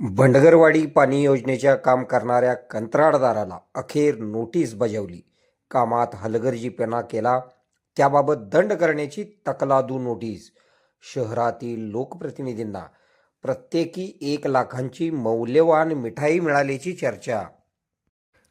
भंडगरवाडी पाणी योजनेच्या काम करणाऱ्या कंत्राटदाराला अखेर नोटीस बजावली. कामात हलगर्जीपणा केला. त्याबाबत दंड करण्याची तकलादू नोटीस. शहरातील लोकप्रतिनिधींना प्रत्येकी एक लाखांची मौल्यवान मिठाई मिळाल्याची चर्चा.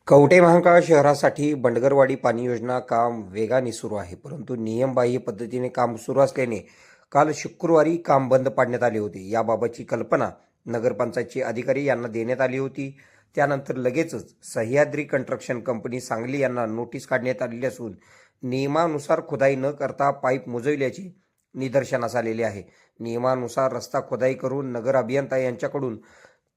कवटे महांकाळ शहरासाठी बंडगरवाडी पाणी योजना काम वेगाने सुरू आहे. परंतु नियमबाह्य पद्धतीने काम सुरू असल्याने काल शुक्रवारी काम बंद पाडण्यात आले होते. याबाबतची कल्पना नगरपंचायतचे अधिकारी यांना देण्यात आली होती. त्यानंतर लगेचच सह्याद्री कंस्ट्रक्शन कंपनी सांगली यांना नोटीस काढण्यात आलेली असून नियमानुसार खुदाई न करता पाईप मुजविल्याचे निदर्शनास आलेले आहे. नियमानुसार रस्ता खोदाई करून नगर अभियंता यांच्याकडून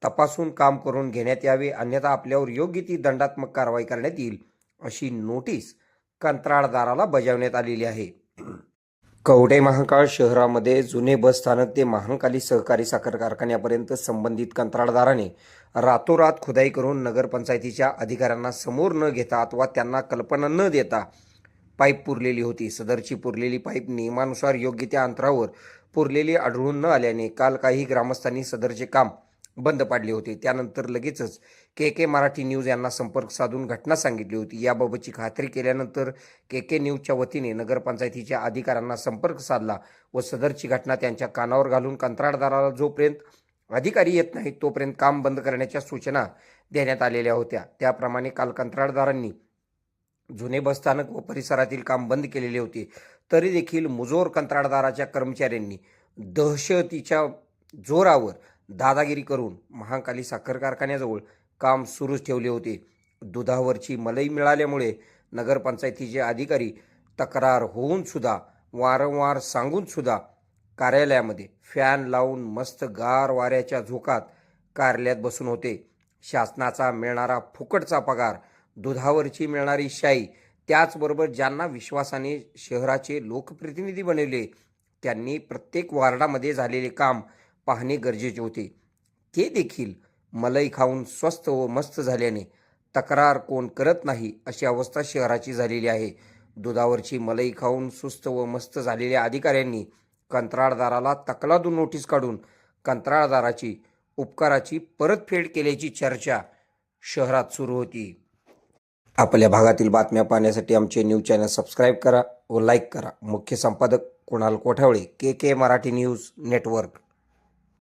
तपासून काम करून घेण्यात यावे अन्यथा आपल्यावर योग्य ती दंडात्मक कारवाई करण्यात येईल अशी नोटीस कंत्राटदाराला बजावण्यात आलेली आहे. कवडे महाकाळ शहरामध्ये जुने बस स्थानक ते महानकाली सहकारी साखर कारखान्यापर्यंत संबंधित कंत्राटदाराने रातोरात खुदाई करून नगरपंचायतीच्या अधिकाऱ्यांना समोर न घेता अथवा त्यांना कल्पना न देता पाईप पुरलेली होती. सदरची पुरलेली पाईप नियमानुसार योग्य त्या अंतरावर पुरलेली आढळून न आल्याने काल काही ग्रामस्थांनी सदरचे काम बंद पाडले होते. त्यानंतर लगेचच के के मराठी न्यूज यांना संपर्क साधून घटना सांगितली होती. याबाबतची खात्री केल्यानंतर के के न्यूजच्या वतीने नगरपंचायतीच्या अधिकाऱ्यांना संपर्क साधला व सदरची घटना त्यांच्या कानावर घालून कंत्राटदाराला जोपर्यंत अधिकारी येत नाही तोपर्यंत काम बंद करण्याच्या सूचना देण्यात आलेल्या होत्या. त्याप्रमाणे काल कंत्राटदारांनी जुने बसस्थानक व परिसरातील काम बंद केलेले होते. तरी देखील मुजोर कंत्राटदाराच्या कर्मचाऱ्यांनी दहशतीच्या जोरावर दादागिरी करून महाकाली साखर कारखान्याजवळ काम सुरूच ठेवले होते. दुधावरची मलई मिळाल्यामुळे नगरपंचायतीचे अधिकारी तक्रार होऊन सुद्धा वारंवार सांगून सुद्धा कार्यालयामध्ये फॅन लावून मस्त गार वाऱ्याच्या झोकात कार्यालयात बसून होते. शासनाचा मिळणारा फुकटचा पगार दुधावरची मिळणारी शाई त्याचबरोबर ज्यांना विश्वासाने शहराचे लोकप्रतिनिधी बनवले त्यांनी प्रत्येक वार्डामध्ये झालेले काम पाहणे गरजेचे होते. ते देखील मलई खाऊन स्वस्थ व मस्त झाल्याने तक्रार कोण करत नाही अशी अवस्था शहराची झालेली आहे. दुधावरची मलई खाऊन सुस्त व मस्त झालेल्या अधिकाऱ्यांनी कंत्राटदाराला तकलादून नोटीस काढून कंत्राटदाराची उपकाराची परतफेड केल्याची चर्चा शहरात सुरू होती. आपल्या भागातील बातम्या पाहण्यासाठी आमचे न्यूज चॅनल सबस्क्राईब करा व लाईक करा. मुख्य संपादक Kunal Kothawale K K Marathi news network.